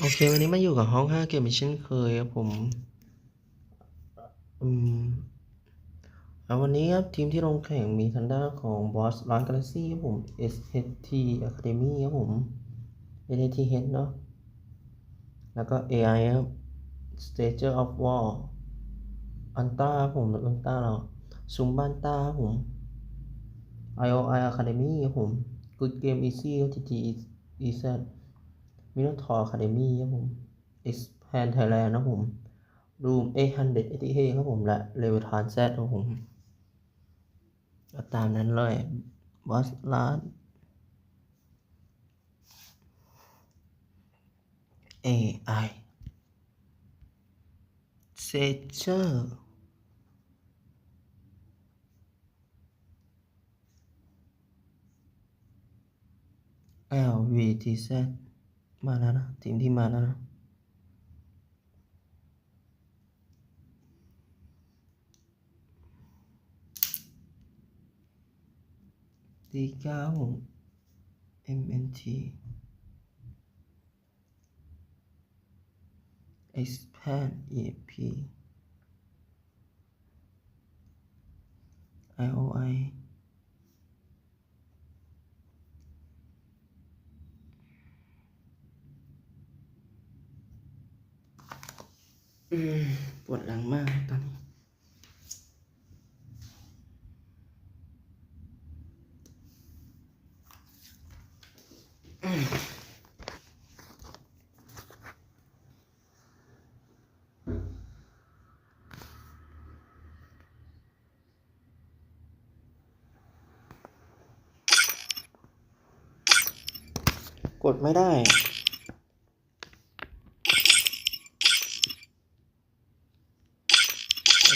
โอเค วันนี้มาอยู่กับห้องห้าเกมอีกเช่นเคยครับผม อืมแล้ววันนี้ครับ ทีมที่ลงแข่งมีทางด้าของบอสร้านกาแล็กซี่ครับผม SHT Academy ครับผม NATH เนาะแล้วก็ AI ครับ Stager of War อันต้าครับผมหรืออันต้าเราซุมบ้านต้าครับผม IOI Academy ครับผม Good Game Easy ครับ TT EZ มิโนทอร์คาเดมี่ครับผม Expand Thailand นะครับผม Room 800 ATA ครับผมและ l e v i t a n Z ครับผมก็ตามนั้นเลยบอสลาด AI Sager LVTZ มาแล้วนะ ทีมที่มาแล้วนะดีเก้า MNT expand EP IOI ปวดหลังมากตอนนี้ กดไม่ได้อะ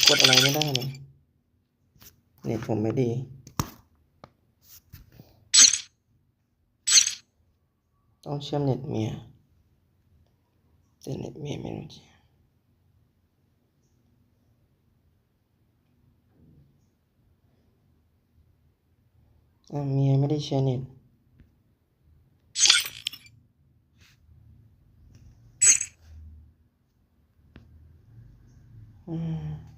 กดอะไรไม่ได้เลยเน็ตผมไม่ดีต้องเชื่อมเน็ตเมียแต่เน็ตเมียไม่รู้จะอะเมียไม่ได้ใช้เน็ตอืม